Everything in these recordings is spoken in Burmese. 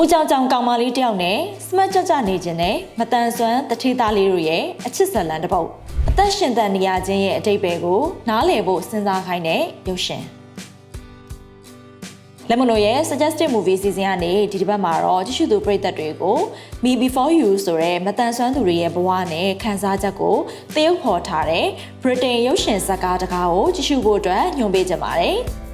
ဦးကြောင်ကြောင်ကောင်မလေးတယောက်နဲ့စမတ်ကြကြနေခြင်းနဲ့မတန်ဆွမ်းတထေးသားလေးတို့ရဲ့အချစ်ဇလန်တစ်ပုတ်အသက်ရှင်တန်နေရခြင်းရဲ့အတိတ်ပဲကိုနားလည်ဖို့စဉ်းစားခိုင်းတဲ့ရုပ်ရှင်လက်မလို့ရဲ့ suggested movie season ကနေဒီတစ်ပတ်မှာတော့ကြည့်ရှုသူပရိသတ်တွေကို Me Before You ဆိုတဲ့မတန်ဆွမ်းသူတွေရဲ့ဘဝနဲ့ခန်းစားချက်ကိုသရုပ်ဖော်ထားတဲ့ Britain ရုပ်ရှင်ဇာတ်ကားတစ်ကားကိုကြည့်ရှုဖို့အတွက်ညွှန်ပေးကြပါတယ်။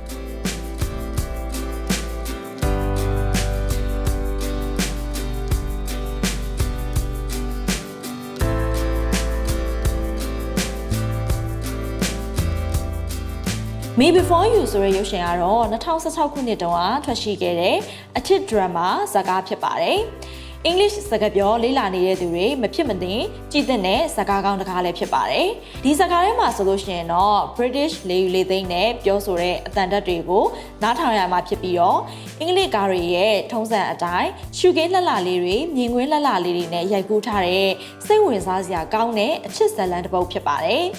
Me Before You ဆိုတဲ့ရုပ်ရှင်ကတော့2016ခုနှစ်တုန်းကထွက်ရှိခဲ့တဲ့အချစ်ဒရမာဇာတ်ကားဖြစ်ပါတယ်။ English စကားပြောလေ့လာနေတဲ့သူတွေမဖြစ်မသင့်ကြည်တဲ့ဇာတ်ကားကောင်းတစ်ကားလည်းဖြစ်ပါတယ်။ဒီဇာတ်ကားထဲမှာဆိုလို့ရှိရင်တော့ British လေယူလေသိန်းနဲ့ပြောဆိုတဲ့အတန်တက်တွေကိုနားထောင်ရမှာဖြစ်ပြီးတော့အင်္ဂလိပ်ကားတွေရဲ့ထုံးစံအတိုင်းရှုခင်းလှလှလေးတွေမြင်ကွင်းလှလှလေးတွေနဲ့ရိုက်ကူးထားတဲ့စိတ်ဝင်စားစရာကောင်းတဲ့အချစ်ဇာတ်လမ်းတစ်ပုဒ်ဖြစ်ပါတယ်။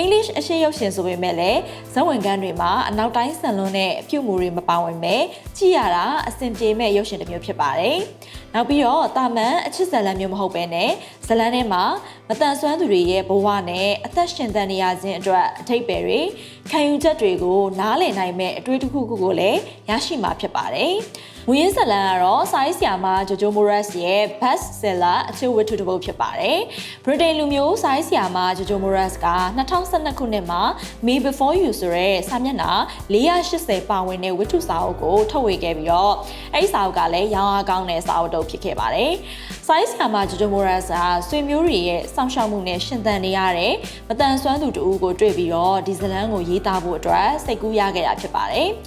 English အရှိရုပ်ရှင်ဆိုပေမဲ့လည်းဇဝင်ကန်းတွေမှာအနောက်တိုင်းဆန်လွန်းတဲ့အပြုမှုတွေမပါဝင်ပဲကြည့်ရတာအဆင်ပြေမဲ့ရုပ်ရှင်တစ်မျိုးဖြစ်ပါတယ်။နောက်ပြီးတော့တာမန်အချစ်ဇာတ်လမ်းမျိုးမဟုတ်ပဲနဲ့ဇလန်းထဲမှာမတန်ဆွမ်းသူတွေရဲ့ဘဝနဲ့အသက်ရှင်တန်နေရခြင်းအတွက်အထိပ္ပယ်တွေခံယူချက်တွေကိုနားလည်နိုင်မဲ့အတွေ့အကြုံတစ်ခုခုကိုလည်းရရှိမှာဖြစ်ပါတယ်။ ငွေရင်းဇလန်ကတော့စာရေးဆရာမဂျိုဂျိုမိုရက်စ်ရဲ့ best seller အချစ်ဝတ္ထုတစ်ပုဒ်ဖြစ်ပါတယ်။ Britain လူမျိုးစာရေးဆရာမဂျိုဂျိုမိုရက်စ်က2012ခုနှစ်မှာ Me Before You ဆိုတဲ့စာမျက်နှာ480ပါဝင်တဲ့ဝတ္ထုစာအုပ်ကိုထုတ်ဝေခဲ့ပြီးတော့အဲ့ဒီစာအုပ်ကလည်းရောင်းအားကောင်းတဲ့စာအုပ်တုပ်ဖြစ်ခဲ့ပါတယ်။စာရေးဆရာမဂျိုဂျိုမိုရက်စ်ကဆွေမျိုးတွေရဲ့စောင့်ရှောက်မှုနဲ့ရှင်သန်နေရတဲ့မတန်ဆွမ်းသူတူကိုတွေ့ပြီးတော့ဒီဇလန်းကိုရေးသားဖို့အတွက်စိတ်ကူးရခဲ့တာဖြစ်ပါတယ်။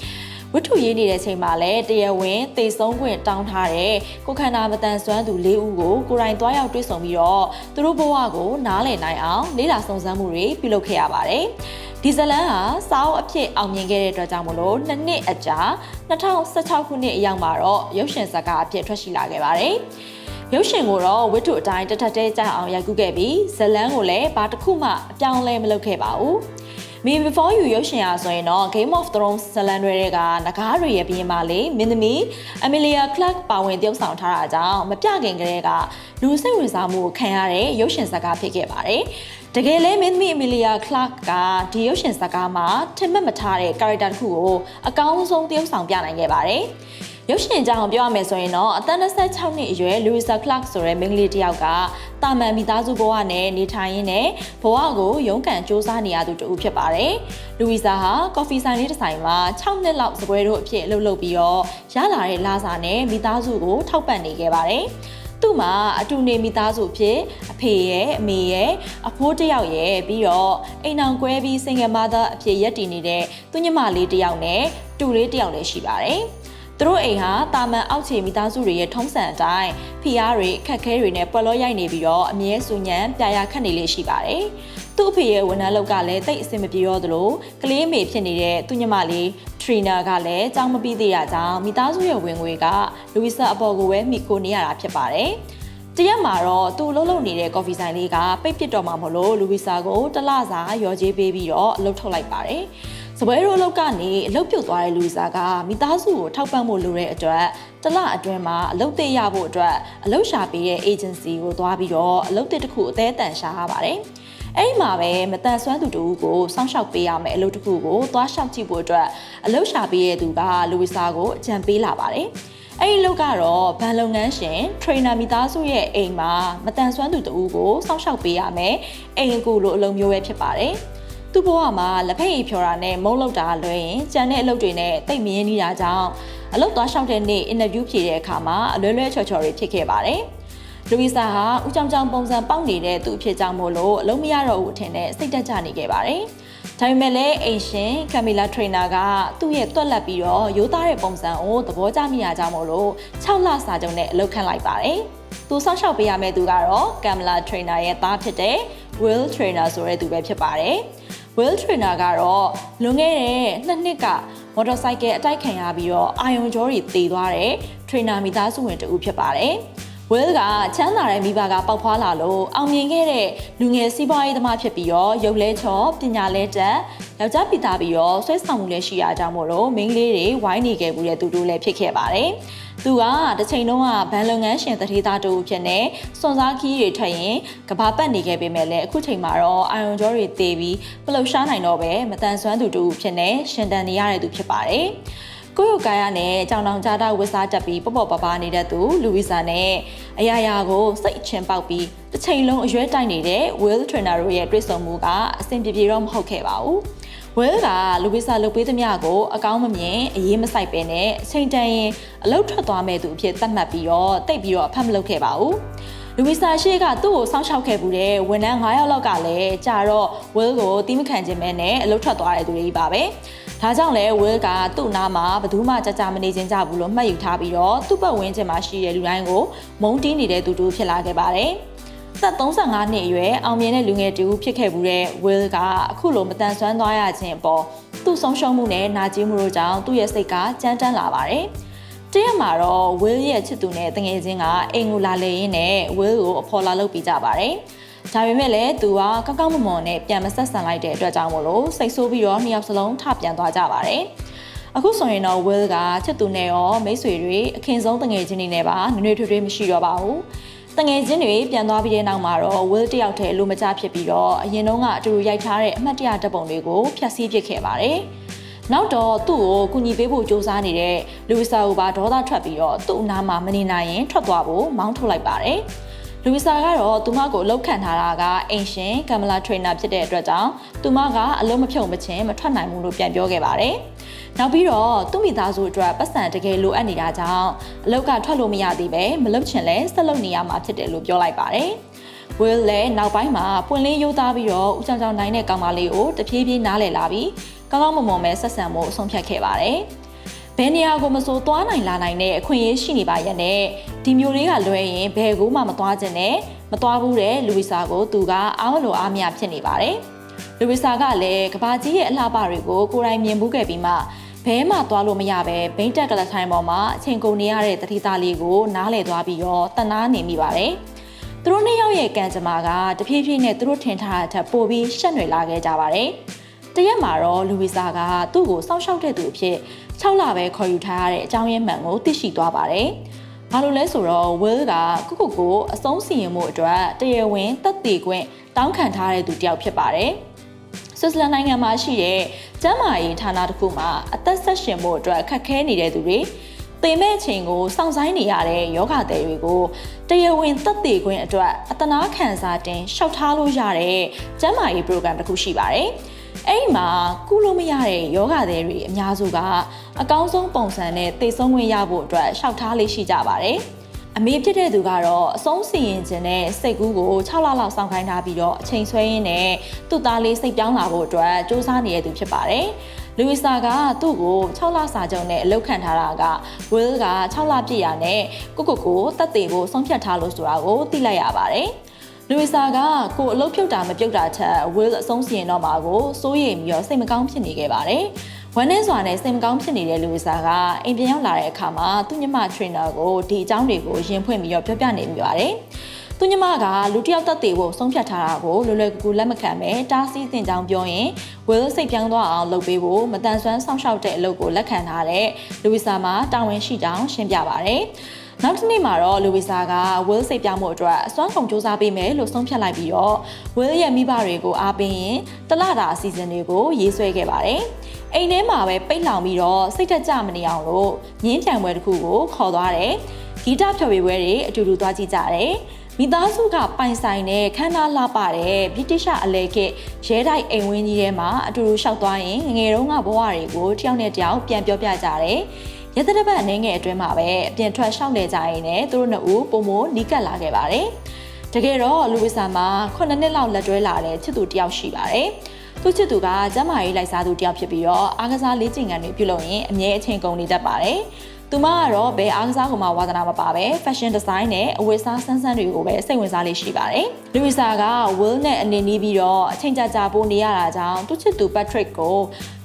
ဝတ္ထုရေးနေတဲ့အချိန်မှာလည်းတရားဝင်သေဆုံးခွင့်တောင်းထားတဲ့ကိုခန္ဓာမတန်ဆွမ်းသူ၄ဦးကိုကိုရိုင်းသွားရောက်တွေ့ဆုံပြီးတော့သူတို့ဘဝကိုနားလည်နိုင်အောင်လေ့လာစုံစမ်းမှုတွေပြုလုပ်ခဲ့ရပါတယ်။ဒီဇလန်ဟာစာအုပ်အဖြစ်အောင်မြင်ခဲ့တဲ့အတွက်ကြောင့်မလို့နှစ်နှစ်အကြာ2016ခုနှစ်အရောက်မှာတော့ရုပ်ရှင်ဇာတ်ကားအဖြစ်ထွက်ရှိလာခဲ့ပါတယ်။ရုပ်ရှင်ကိုတော့ဝတ္ထုအတိုင်းတထက်တဲကြအောင်ရိုက်ကူးခဲ့ပြီးဇလန်းကိုလည်းဘာတစ်ခုမှအပြောင်းလဲမလုပ်ခဲ့ပါဘူး။ Me Before You ရုပ်ရှင်အားဆိုရင်တော့ Game of Thrones ဇလန်တွေကနဂါးတွေရဲ့ပြင်းပါလေမင်းသမီး Amelia Clark ပါဝင်တယောက်ဆောင်ထားတာကြောင့်မပြခင်ကလေးကလူစိတ်ဝင်စားမှုကိုခံရတဲ့ရုပ်ရှင်ဇာတ်ကားဖြစ်ခဲ့ပါတယ်။တကယ်လဲမင်းသမီး Amelia Clark ကဒီရုပ်ရှင်ဇာတ်ကားမှာထင်မှတ်မထားတဲ့ character တစ်ခုကိုအကောင်းဆုံးတယောက်ဆောင်ပြနိုင်ခဲ့ပါတယ်။ ရုပ်ရှင်ကြောင်ပြောရမယ်ဆိုရင်တော့အသက်26နှစ်အရွယ် Louisa Clark ဆိုတဲ့မိန်းကလေးတစ်ယောက်ကတာမန်မိသားစုဘဝနဲ့နေထိုင်ရင်းနဲ့ဘဝကိုရုန်းကန်စူးစမ်းနေရသူတူဖြစ်ပါတယ်။ Louisa ဟာကော်ဖီဆိုင်လေးတစ်ဆိုင်မှာ6နှစ်လောက်စပွဲတို့အဖြစ်အလုပ်လုပ်ပြီးတော့ရလာတဲ့လာစာနဲ့မိသားစုကိုထောက်ပံ့နေခဲ့ပါတယ်။သူ့မှာအတူနေမိသားစုဖြစ်အဖေရဲ့အမေရဲ့အဖိုးတယောက်ရဲ့ပြီးတော့အိမ်အောင်ကွဲပြီး single mother အဖြစ်ရက်တည်နေတဲ့သူညမလေးတယောက်နဲ့တူလေးတယောက်လည်းရှိပါတယ်။ သူတို့အိမ်ဟာတာမန်အောက်ခြေမိသားစုတွေရဲ့ထုံးစံအတိုင်းဖိအားတွေခက်ခဲတွေနဲ့ပွက်လောရိုက်နေပြီးတော့အမြဲဆူညံပြရာခတ်နေလေးရှိပါတယ်။သူ့အဖေရဲ့ဝန်ထမ်းလုပ်ကလည်းတိတ်အဆင်မပြေရောသလိုကလေးမေဖြစ်နေတဲ့သူ့ညမလေးထရီနာကလည်းကြောင်းမပြီးသေးတာကြောင့်မိသားစုရဲ့ဝင်ငွေကလူဝီဆာအပေါ်ကိုပဲမိခိုနေရတာဖြစ်ပါတယ်။တရက်မှာတော့သူ့လှုပ်လှုပ်နေတဲ့ကော်ဖီဆိုင်လေးကပိတ်ပစ်တော့မှာမလို့လူဝီဆာကိုတလစာရော်ကြေးပေးပြီးတော့အလုပ်ထုတ်လိုက်ပါတယ်။ စပွဲရိုးအလုပ်ကနေအလုပ်ပြုတ်သွားတဲ့လူစားကမိသားစုကိုထောက်ပံ့ဖို့လိုတဲ့အတွက်တလအတွင်းမှာအလုပ်သိရဖို့အတွက်အလုပ်ရှာပေးတဲ့ agency ကိုသွားပြီးတော့အလုပ်တစ်ခုအသေးအတန်ရှာရပါတယ်။အဲ့ဒီမှာပဲမတန်ဆွမ်းသူတူကိုစောင့်ရှောက်ပေးရမယ်အလုပ်တစ်ခုကိုသွားရှောက်ကြည့်ဖို့အတွက်အလုပ်ရှာပေးတဲ့သူကလူဝီစာကိုအကြံပေးလာပါတယ်။အဲ့ဒီလုပ်ကတော့ဘဏ်လုပ်ငန်းရှင် trainer မိသားစုရဲ့အိမ်မှာမတန်ဆွမ်းသူတူကိုစောင့်ရှောက်ပေးရမယ်။အိမ်ကူလိုအလုပ်မျိုးပဲဖြစ်ပါတယ်။ သူ့ဘဝမှာလက်ဖက်ရည်ဖြော်တာနဲ့မုံလောက်တာလွှဲရင်ကြံတဲ့အလုပ်တွေနဲ့တိတ်မရင်းနေတာကြောင့်အလုပ်သွားလျှောက်တဲ့နေ့အင်တာဗျူးဖြေတဲ့အခါမှာအလွဲလွဲချော်ချော်တွေဖြစ်ခဲ့ပါတယ်။လူဝီဆာဟာဦးချောင်ချောင်ပုံစံပေါက်နေတဲ့သူ့ဖြစ်ကြောင်းမို့လို့အလုံးမရတော့ဘူးအထင်နဲ့စိတ်တက်ကြနေခဲ့ပါတယ်။ဒါပေမဲ့လည်းအိမ်ရှင်ကမ်မီလာထရိနာကသူ့ရဲ့တွက်လက်ပြီးတော့ရိုးသားတဲ့ပုံစံကိုသဘောကျမိရကြောင်းမို့လို့6လစာချုပ်နဲ့အလုပ်ခန့်လိုက်ပါတယ်။သူဆောက်ရှောက်ပေးရမယ့်သူကတော့ကမ်မလာထရိနာရဲ့သားဖြစ်တဲ့ Will Trainer ဆိုတဲ့သူပဲဖြစ်ပါတယ်။ Will Trainer ကတော့လွန်ခဲ့တဲ့နှစ်နှစ်ကမော်တော်ဆိုင်ကယ်အတိုက်ခံရပြီးတော့အာယုံကြောတွေတည်သွားတဲ့ trainer မိသားစုဝင်တူဖြစ်ပါတယ်။ Will ကချမ်းသာတဲ့မိဘကပေါက်ဖွာလာလို့အောင်မြင်ခဲ့တဲ့လူငယ်စီးပွားရေးသမားဖြစ်ပြီးတော့ရုပ်လဲချော်ပညာလဲတက်ယောက်ျားပိသားပြီးတော့ဆွဲဆောင်မှုလည်းရှိရကြောင်းမို့လို့မိန်းကလေးတွေဝိုင်းနေခဲ့ဘူးတဲ့သူတို့လည်းဖြစ်ခဲ့ပါတယ်။ဒ သူကတစ်ချိန်လုံးကဘန်လုပ်ငန်းရှင်တတိသားတူဖြစ်နေစွန်စားခီးတွေထွက်ရင်ကဘာပတ်နေခဲ့ပေမဲ့လည်းအခုချိန်မှာတော့အာယွန်ကျော်တွေတေးပြီးပလုတ်ရှားနိုင်တော့ပဲမတန်ဆွမ်းသူတူဖြစ်နေရှင်တန်နေရတဲ့သူဖြစ်ပါတယ်ကိုယိုကာယာနဲ့ကြောင်တောင်ကြားတာဝစ်စားတက်ပြီးပေါ့ပေါ့ပါပါနေတဲ့သူလူဝီဆာနဲ့အရာရာကိုစိတ်အချင်းပေါက်ပြီးတစ်ချိန်လုံးအရွယ်တိုက်နေတဲ့ Will Trainer တို့ရဲ့တွေ့ဆုံမှုကအဆင်ပြေပြေတော့မဟုတ်ခဲ့ပါဘူး။ Will ကလူဝီဆာလုပ်ပေးသမျှကိုအကောင်းမမြင်အရေးမဆိုင်ပဲနဲ့အချိန်တန်ရင်အလုတ်ထွက်သွားမဲ့သူအဖြစ်သတ်မှတ်ပြီးတော့တိတ်ပြီးတော့အဖတ်မလုပ်ခဲ့ပါဘူး။လူဝီဆာရှေ့ကသူ့ကိုစောင့်ရှောက်ခဲ့မှုတဲ့ဝန်ထမ်း9ယောက်လောက်ကလည်းကြာတော့ Will ကိုတီးမခံခြင်းပဲနဲ့အလုတ်ထွက်သွားတဲ့သူတွေပါပဲ။ဒါကြောင့်လဲ Will ကသူ့နားမှာဘယ်သူမှကြကြမနေခြင်းကြဘူးလို့မှတ်ယူထားပြီးတော့သူ့ပတ်ဝန်းကျင်မှာရှိတဲ့လူတိုင်းကိုမုန်းတီးနေတဲ့သူတူဖြစ်လာခဲ့ပါတယ်။ သက်35နှစ်အရွယ်အောင်မြင်တဲ့လူငယ်တူဖြစ်ခဲ့မှုတဲ့ Will ကအခုလိုမတန်ဆွမ်းသွားရခြင်းအပေါ်သူ့ဆုံးရှုံးမှုနဲ့နာကျင်မှုတို့ကြောင့်သူ့ရဲ့စိတ်ကကြမ်းတမ်းလာပါတယ်။တရက်မှာတော့ Will ရဲ့ချစ်သူနဲ့တငယ်ချင်းကအိမ်ကိုလာလေရင်းနဲ့ Will ကိုအဖော်လာလုပ်ပြီးကြပါတယ်။ဒါပေမဲ့လည်းသူကကောက်ကောက်မွန်မွန်နဲ့ပြန်မဆက်ဆံလိုက်တဲ့အတွက်ကြောင့်မို့လို့စိတ်ဆိုးပြီးတော့နှစ်ယောက်စလုံးထပြန်သွားကြပါတယ်။အခုဆိုရင်တော့ Will ကချစ်သူနဲ့ရောမိတ်ဆွေတွေအခင်ဆုံးတငယ်ချင်းတွေနဲ့ပါနွေနွေထွေးထွေးမရှိတော့ပါဘူး။ တငယ်ချင်းတွေပြန်သွားပြီးတဲ့နောက်မှာတော့ Will တယောက်တည်းလူမကျဖြစ်ပြီးတော့အရင်တုန်းကအတူတူရိုက်ထားတဲ့အမှတ်တရဓပုံတွေကိုဖျက်ဆီးပစ်ခဲ့ပါတယ်။နောက်တော့သူ့ကိုကူညီပေးဖို့စ조사နေတဲ့လူဝီဆာကိုပါဒေါသထွက်ပြီးတော့သူ့အနားမှာမနေနိုင်ရင်ထွက်သွားဖို့မောင်းထုတ်လိုက်ပါတယ်။ လူဝီဆာကတော့သူမကိုအလုပ်ခံထားတာကအင်ရှင်ကမ်မလာထရိနာဖြစ်တဲ့အတွက်ကြောင့်သူမကအလုံးမဖြုံမချင်းမထွက်နိုင်ဘူးလို့ပြန်ပြောခဲ့ပါတယ်။နောက်ပြီးတော့သူ့မိသားစုအတွက်ပတ်စံတကယ်လိုအပ်နေတာကြောင့်အလုပ်ကထွက်လို့မရသေးပဲမလုပ်ချင်လဲဆက်လုပ်နေရမှာဖြစ်တယ်လို့ပြောလိုက်ပါတယ်။ Will လည်းနောက်ပိုင်းမှာပွင့်လင်းရိုးသားပြီးတော့ဦးချောင်ချောင်နိုင်တဲ့ကောင်မလေးကိုတဖြည်းဖြည်းနားလည်လာပြီးကောင်းကောင်းမွန်မွန်ပဲဆက်ဆံမှုအဆုံးဖြတ်ခဲ့ပါတယ်။ ဘယ်နေရာကိုမဆိုသွားနိုင်လာနိုင်တဲ့အခွင့်အရေးရှိနေပါရဲ့နဲ့ဒီမျိုးလေးကလွဲရင်ဘယ်ကိုမှမသွားခြင်းနဲ့မသွားဘူးတဲ့လူဝီဆာကိုသူကအားမလိုအားမရဖြစ်နေပါတယ်။လူဝီဆာကလည်းကဘာကြီးရဲ့အလှပတွေကိုကိုယ်တိုင်မြင်မှုခဲ့ပြီးမှဘဲမှသွားလို့မရပဲဘိန်းတက်ကလထိုင်းပေါ်မှာအချိန်ကုန်နေရတဲ့တတိသားလေးကိုနားလည်သွားပြီးတော့တနာနေမိပါတယ်။သူတို့နှစ်ယောက်ရဲ့ကံကြမ္မာကတဖြည်းဖြည်းနဲ့သူတို့ထင်ထားတဲ့ထက်ပိုပြီးရှက်နွယ်လာခဲ့ကြပါတယ်။တရက်မှာတော့လူဝီဆာကသူ့ကိုစောင့်ရှောက်တဲ့သူအဖြစ် 6လပဲခေါ်ယူထားရတဲ့အကြောင်းရင်းမှန်ကိုသိရှိသွားပါတယ်။ဘာလို့လဲဆိုတော့ Will ကကုကုကိုအဆုံးစီရင်မှုအတွက်တရားဝင်သက်သေခွင့်တောင်းခံထားတဲ့သူတစ်ယောက်ဖြစ်ပါတယ်။ဆွစ်ဇာလန်နိုင်ငံမှာရှိတဲ့ကျန်းမာရေးဌာနတစ်ခုမှာအသက်ဆက်ရှင်မှုအတွက်ခက်ခဲနေတဲ့သူတွေသေမဲ့အချိန်ကိုစောင့်ဆိုင်နေရတဲ့ယောဂသည်တွေကိုတရားဝင်သက်သေခွင့်အတွက်အတနာခံစားတင်လျှောက်ထားလို့ရတဲ့ကျန်းမာရေး program တစ်ခုရှိပါတယ်။ အဲ့ဒီမှာကုလို့မရတဲ့ယောဂသည်တွေအများစုကအကောင်းဆုံးပုံစံနဲ့သိဆုံးခွင့်ရဖို့အတွက်ရှောက်ထားလေးရှိကြပါတယ်။အမေဖြစ်တဲ့သူကတော့အဆုံးစီရင်ခြင်းနဲ့စိတ်ကူးကို6လလောက်စောင့်ခိုင်းထားပြီးတော့အချိန်ဆွဲရင်းနဲ့သူ့သားလေးစိတ်ပြောင်းလာဖို့အတွက်စူးစမ်းနေတဲ့သူဖြစ်ပါတယ်။လူဝီဆာကသူ့ကို6လစာချုပ်နဲ့အလုပ်ခံထားတာက Will က6လပြည့်ရနဲ့ကိုကိုကိုတတ်သိဖို့ဆုံးဖြတ်ထားလို့ဆိုတာကိုသိလိုက်ရပါတယ်။ လူဝီဆာကကိုအလုတ်ဖြုတ်တာမပြုတ်တာထက် will အဆုံးစီရင်တော့မှာကိုစိုးရိမ်ပြီးတော့စိတ်မကောင်းဖြစ်နေခဲ့ပါတယ်။ဝမ်းနည်းစွာနဲ့စိတ်မကောင်းဖြစ်နေတဲ့လူဝီဆာကအိမ်ပြန်ရောက်လာတဲ့အခါမှာသူ့ညီမ trainer ကိုဒီအကြောင်းတွေကိုရင်ဖွင့်ပြီးတော့ပြောပြနေမိပါတယ်။သူညီမကလူတစ်ယောက်တက်သေးဖို့ဆုံးဖြတ်ထားတာကိုလွယ်လွယ်ကူကူလက်မခံပဲတားဆီးတင်ကြောင်းပြောရင် will စိတ်ပြောင်းသွားအောင်လုပ်ပေးဖို့မတန်ဆွမ်းဆောင်ရှောက်တဲ့အလုပ်ကိုလက်ခံထားတဲ့လူဝီဆာမှာတာဝန်ရှိကြောင်းရှင်းပြပါတယ်။ နောက်တစ်နေ့မှာတော့လူဝီဆာက Will စိတ်ပြောင်းမှုအတွက်အစွမ်းကုန်စူးစမ်းပေးမယ်လို့ဆုံးဖြတ်လိုက်ပြီးတော့ Will ရဲ့မိဘတွေကိုအားပေးရင်တလတာအစီအစဉ်တွေကိုရေးဆွဲခဲ့ပါတယ်။အိမ်ထဲမှာပဲပိတ်လောင်ပြီးတော့စိတ်တက်ကြမနေအောင်လို့ငင်းပြိုင်ပွဲတစ်ခုကိုခေါ်သွားတယ်။ဂီတဖျော်ဖြေပွဲတွေအတူတူသွားကြည့်ကြတယ်။မိသားစုကပိုင်ဆိုင်တဲ့ခန္ဓာလှပတဲ့ဗြိတိရှအလဲကရဲတိုက်အိမ်ဝင်းကြီးထဲမှာအတူတူရှောက်သွားရင်ငယ်တုန်းကဘဝတွေကိုတယောက်နဲ့တယောက်ပြန်ပြောပြကြတယ်။ ရသတပတ်အနေငယ်အတွင်းမှာပဲအပြင်ထွက်ရှောက်နေကြရင်လည်းသူတို့နှစ်ဦးပုံမနီးကပ်လာခဲ့ပါတယ်။တကယ်တော့လူဝိဆာမှာ9နှစ်လောက်လက်တွဲလာတဲ့ချစ်သူတယောက်ရှိပါတယ်။သူချစ်သူကကျမ်းမာရေးလိုက်စားသူတယောက်ဖြစ်ပြီးတော့အားကစားလေ့ကျင့်ခန်းတွေပြုလုပ်ရင်အမြဲအချိန်ကုန်နေတတ်ပါတယ်။ သူမကတော့ဘယ်အားကစားကိုမှဝါသနာမပါပဲ fashion design နဲ့အဝတ်အစားဆန်းဆန်းတွေကိုပဲစိတ်ဝင်စားလေးရှိပါတယ်။ Louisa က Will နဲ့အနေနီးပြီးတော့အချိန်ကြာကြာပိုးနေရတာကြောင့်သူချစ်သူ Patrick ကို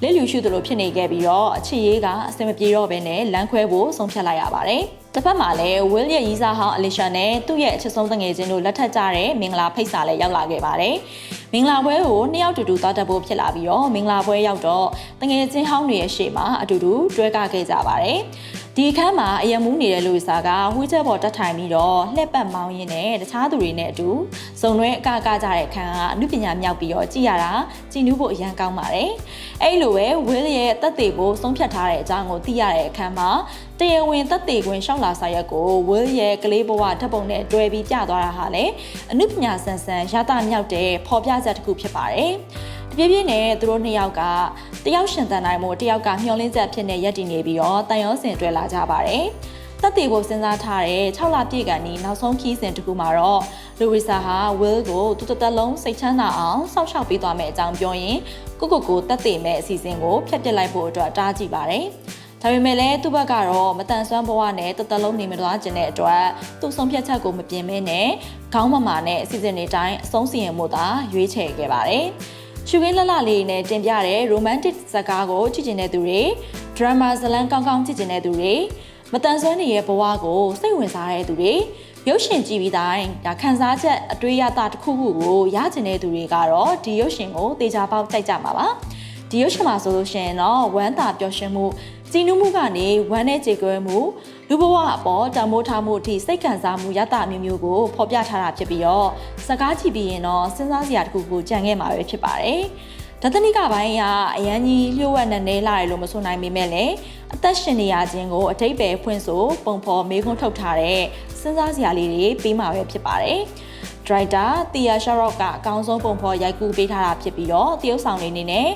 လက်လူရှုသလိုဖြစ်နေခဲ့ပြီးတော့အချစ်ရေးကအဆင်မပြေတော့ဘဲနဲ့လမ်းခွဲဖို့ဆုံးဖြတ်လိုက်ရပါတယ်။တစ်ဖက်မှာလည်း Will ရဲ့ရီးစားဟောင်း Alicia နဲ့သူ့ရဲ့အချစ်ဆုံးတငယ်ချင်းတို့လက်ထပ်ကြတဲ့မင်္ဂလာဖိတ်စာလည်းရောက်လာခဲ့ပါတယ်။မင်္ဂလာပွဲကိုနှစ်ယောက်တူတူသွားတက်ဖို့ဖြစ်လာပြီးတော့မင်္ဂလာပွဲရောက်တော့တငယ်ချင်းဟောင်းတွေရဲ့ရှေ့မှာအတူတူတွဲကခဲ့ကြပါတယ်။ ဒီအခန်းမှာအယံမူးနေတဲ့လူစားကဝှေးချက်ပေါ်တက်ထိုင်ပြီးတော့လှက်ပတ်မောင်းရင်းနဲ့တခြားသူတွေနဲ့အတူစုံတွဲအကကကြတဲ့အခန်းကအမှုပညာမြောက်ပြီးတော့ကြည်ရတာကြည်နူးဖို့အရန်ကောင်းပါတယ်။အဲ့လိုပဲဝီလ်ရဲ့တက်သေးကိုဆုံးဖြတ်ထားတဲ့အကြောင်းကိုသိရတဲ့အခန်းမှာတရားဝင်တက်သေးခွင့်ရှောက်လာစာရက်ကိုဝီလ်ရဲ့ကလေးဘဝဓာတ်ပုံနဲ့တွဲပြီးပြသွားတာဟာလည်းအမှုပညာဆန်ဆန်ရတာမြောက်တဲ့ဖော်ပြချက်တစ်ခုဖြစ်ပါတယ်။တ ပြည့်ပြည့်နဲ့သူတို့နှစ်ယောက်ကတယောက်ရှင်တန်နိုင်မှုတယောက်ကမျောလင်းချက်ဖြစ်နေရက်တည်နေပြီးတော့တန်ရောစင်တွဲလာကြပါတယ်။တက်တေကိုစဉ်းစားထားတဲ့6လပြည့်ကန်ဒီနောက်ဆုံးခီးစဉ်တစ်ခုမှာတော့လူဝီဆာဟာ Will ကိုတူတသက်လုံးစိတ်ချမ်းသာအောင်စောင့်ရှောက်ပေးသွားမယ့်အကြောင်းပြောရင်ကိုကိုကိုတက်တေမဲ့အစီအစဉ်ကိုဖျက်ပစ်လိုက်ဖို့အတွက်တားကြည့်ပါတယ်။ဒါပေမဲ့လည်းသူ့ဘက်ကတော့မတန်ဆွမ်းဘဝနဲ့တသက်လုံးနေမသွားခြင်းတဲ့အတွက်သူ့ဆုံးဖြတ်ချက်ကိုမပြင်မဲနဲ့ခေါင်းမမာနဲ့အစီအစဉ်တွေတိုင်းအဆုံးစီရင်မှုသာရွေးချယ်ခဲ့ပါတယ်။ ရှုခင်းလှလှလေးနဲ့တင်ပြတဲ့ romantic ဇာတ်ကားကိုကြည့်ကျင်တဲ့သူတွေ drama ဇလန်းကောင်းကောင်းကြည့်ကျင်တဲ့သူတွေမတန်ဆွမ်းနေရဲ့ဘဝကိုစိတ်ဝင်စားတဲ့သူတွေရုပ်ရှင်ကြည့်ပြီးတိုင်းဒါခန်းစားချက်အတွေ့အကြတစ်ခုခုကိုရကျင်တဲ့သူတွေကတော့ဒီရုပ်ရှင်ကိုတေချာပေါက်ကြိုက်ကြမှာပါဒီရုပ်ရှင်မှာဆိုလို့ရှိရင်တော့ဝမ်းသာပျော်ရွှင်မှု ကြည်နူးမှုကနေဝမ်းနဲ့ကြေကွဲမှုလူဘဝအပေါ်တံမိုးထားမှုအထိစိတ်ခံစားမှုရတာမျိုးမျိုးကိုဖော်ပြထားတာဖြစ်ပြီးတော့စကားကြည့်ပြီးရင်တော့စဉ်းစားစရာတစ်ခုကိုကြံခဲ့မှာပဲဖြစ်ပါတယ်။ဒသနိကပိုင်းကအရန်ကြီးလျှို့ဝှက်နဲ့နေလာတယ်လို့မဆိုနိုင်ပေမဲ့လည်းအသက်ရှင်နေရခြင်းကိုအထိပ္ပယ်ဖွင့်ဆိုပုံဖော်မေးခွန်းထုတ်ထားတဲ့စဉ်းစားစရာလေးတွေပေးမှာပဲဖြစ်ပါတယ်။ဒရိုက်တာတီယာရှာရော့ကအကောင်းဆုံးပုံဖော်ရိုက်ကူးပေးထားတာဖြစ်ပြီးတော့တရုတ်ဆောင်တွေအနေနဲ့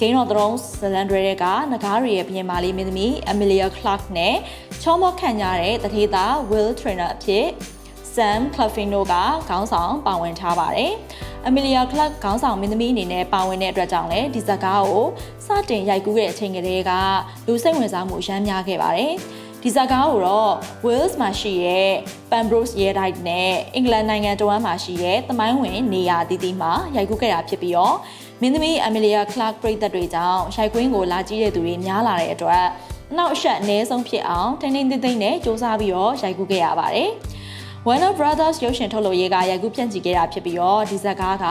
Game of Thrones ဇလန်ဒရဲကနဂါးရီရဲ့ပြင်မာလေးမင်းသမီး Amelia Clark နဲ့ချောမော့ခံကြတဲ့တထေးသား Will Trainer အဖြစ် Sam Claflin ကခေါင်းဆောင်ပါဝင်ထားပါတယ်။ Amelia Clark ခေါင်းဆောင်မင်းသမီးအနေနဲ့ပါဝင်တဲ့အတွက်ကြောင့်လည်းဒီဇာတ်ကားကိုစတင်ရိုက်ကူးတဲ့အချိန်ကလေးကလူစိတ်ဝင်စားမှုအများများခဲ့ပါတယ်။ဒီဇာတ်ကားကိုတော့ Wales မှာရှိတဲ့ Pembroke ရဲတိုက်နဲ့အင်္ဂလန်နိုင်ငံတဝမ်းမှာရှိတဲ့သမိုင်းဝင်နေရာတည်တည်မှာရိုက်ကူးခဲ့တာဖြစ်ပြီးတော့ မင်းသမီးအမီလီယာကလပ်ပရိသတ်တွေကြောင့်ရိုက်ကွင်းကိုလာကြည့်တဲ့သူတွေများလာတဲ့အတွက်နောက်အဆက်အနည်းဆုံးဖြစ်အောင်ထိန်းထိန်းသိမ်းသိမ်းနဲ့စ조사ပြီးတော့ရိုက်ကူးခဲ့ရပါတယ်။ Warner Brothers ရုပ်ရှင်ထုတ်လုပ်ရေးကရိုက်ကူးပြန့်ချီခဲ့တာဖြစ်ပြီးတော့ဒီဇက်ကားက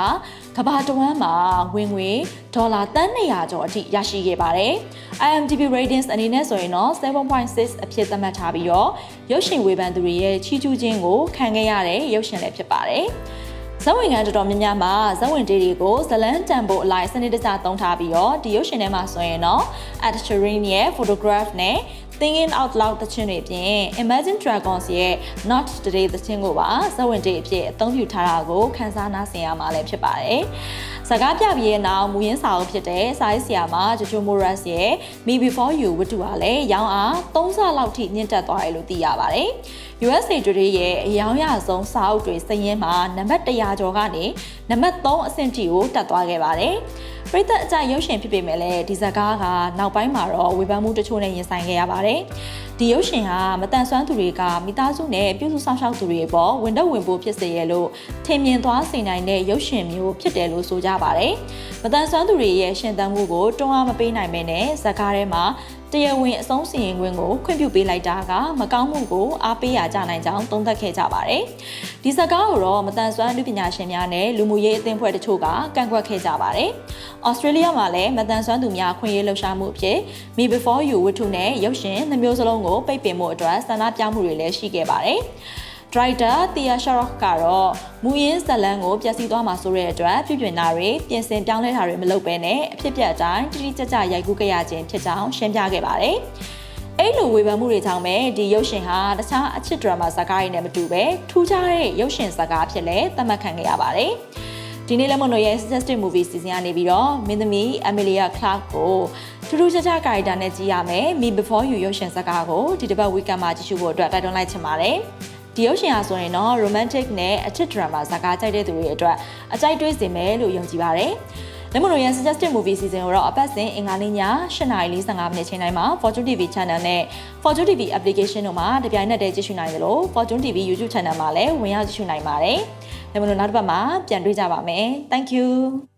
ကဘာတဝမ်းမှာဝင်ငွေဒေါ်လာတန်း200ကျော်အထိရရှိခဲ့ပါတယ်။ IMDb ratings အနေနဲ့ဆိုရင်တော့7.6အဖြစ်သတ်မှတ်ထားပြီးတော့ရုပ်ရှင်ဝေဖန်သူတွေရဲ့ချီးကျူးခြင်းကိုခံခဲ့ရတဲ့ရုပ်ရှင်လည်းဖြစ်ပါတယ်။ ဇက်ဝင်ခံတော်တော်များများမှာဇက်ဝင်တေးတွေကိုဇလန်းတန်ဖို့အလိုက်စနစ်တကျသုံးထားပြီးတော့ဒီရုပ်ရှင်ထဲမှာဆိုရင်တော့ Ed Sheeran ရဲ့ photograph နဲ့ Thinking Out Loud သချင်းတွေပြင် Imagine Dragons ရဲ့ Not Today သချင်းကိုပါဇက်ဝင်တေးအဖြစ်အသုံးပြုထားတာကိုခန်းစားနားဆင်ရမှာလည်းဖြစ်ပါတယ်။ စကားပြပြီးရဲ့နောက်မူရင်းစာအုပ်ဖြစ်တဲ့စာရေးဆရာမဂျိုဂျိုမိုရက်စ်ရဲ့ Me Before You ဝတ္ထုဟာလည်းရောင်းအား3ဆလောက်ထိမြင့်တက်သွားတယ်လို့သိရပါတယ်။ USA Today ရဲ့အယောင်ရဆုံးစာအုပ်တွေစည်ရင်းမှာနံပါတ်100ကျော်ကနေနံပါတ်3အဆင့်ထိကိုတက်သွားခဲ့ပါတယ်။ပရိသတ်အကြရုပ်ရှင်ဖြစ်ပေမဲ့လည်းဒီဇာကားကနောက်ပိုင်းမှာတော့ဝေဖန်မှုတချို့နဲ့ရင်ဆိုင်ခဲ့ရပါတယ်။ ဒီရုပ်ရှင်ဟာမတန်ဆွမ်းသူတွေကမိသားစုနဲ့ပြုစုဆောင်ရှောက်သူတွေပေါ်ဝင်တော့ဝင်ဖို့ဖြစ်စေရလို့ထင်မြင်သွားစေနိုင်တဲ့ရုပ်ရှင်မျိုးဖြစ်တယ်လို့ဆိုကြပါတယ်။မတန်ဆွမ်းသူတွေရဲ့ရှင်သန်မှုကိုတွန်းအားမပေးနိုင်မဲနဲ့ဇာကားထဲမှာ တရားဝင်အဆုံးစီရင်ခွင့်ကိုခွင့်ပြုပေးလိုက်တာကမကောင်းမှုကိုအားပေးရကြနိုင်ကြောင်းသုံးသပ်ခဲ့ကြပါတယ်။ဒီစကားကိုတော့မတန်ဆွမ်းလူပညာရှင်များနဲ့လူမှုရေးအသင်းဖွဲ့တချို့ကကန့်ကွက်ခဲ့ကြပါတယ်။ Australia မှာလည်းမတန်ဆွမ်းသူများခွင့်ရေးလှုပ်ရှားမှုအဖြစ် Me Before You ဝတ္ထုနဲ့ရုပ်ရှင်နှမျိုးစလုံးကိုပိတ်ပင်မှုအတွက်ဆန္ဒပြမှုတွေလည်းရှိခဲ့ပါတယ်။ Driver Tia Sharok ကတော့မူရင်းဇလန်ကိုပျက်စီးသွားမှာဆိုတဲ့အတွက်ပြုပြင်တာတွေပြင်ဆင်ပြောင်းလဲတာတွေမလုပ်ဘဲနဲ့အဖြစ်ပြက်အတိုင်းတိတိကျကျရိုက်ကူးခဲ့ရခြင်းဖြစ်ကြောင်းရှင်းပြခဲ့ပါတယ်။အဲ့လိုဝေဖန်မှုတွေကြောင့်ပဲဒီရုပ်ရှင်ဟာတခြားအချစ်ဒရမာဇာတ်ကားတွေနဲ့မတူပဲထူးခြားတဲ့ရုပ်ရှင်ဇာတ်ကားဖြစ်လဲသတ်မှတ်ခံခဲ့ရပါတယ်။ဒီနေ့လက်မနိုရဲ့ Suggested Movie စီစဉ်ကနေပြီးတော့မင်းသမီး Amelia Clark ကိုထူးထူးခြားခြားကာရီတာနဲ့ကြည့်ရမယ်။ Me Before You ရုပ်ရှင်ဇာတ်ကားကိုဒီတစ်ပတ် weekend မှာကြည့်ရှုဖို့အတွက်တိုက်တွန်းလိုက်ချင်ပါတယ်။ ဒီရုပ်ရှင်ဟာဆိုရင်တော့ romantic နဲ့အချစ် drama ဇာတ်ကားကြိုက်တဲ့သူတွေအတွက်အကြိုက်တွေးစေမယ်လို့ယုံကြည်ပါတယ်။လက်မလို့ရန် suggested movie season ကိုတော့အပတ်စဉ်အင်္ဂါနေ့ည8:45မိနစ်ချိန်တိုင်းမှာ Fortune TV channel နဲ့ Fortune TV application တို့မှာတပြိုင်နက်တည်းကြည့်ရှုနိုင်သလို Fortune TV YouTube channel မှာလည်းဝင်ရောက်ကြည့်ရှုနိုင်ပါတယ်။လက်မလို့နောက်တစ်ပတ်မှာပြန်တွေ့ကြပါမယ်။ Thank you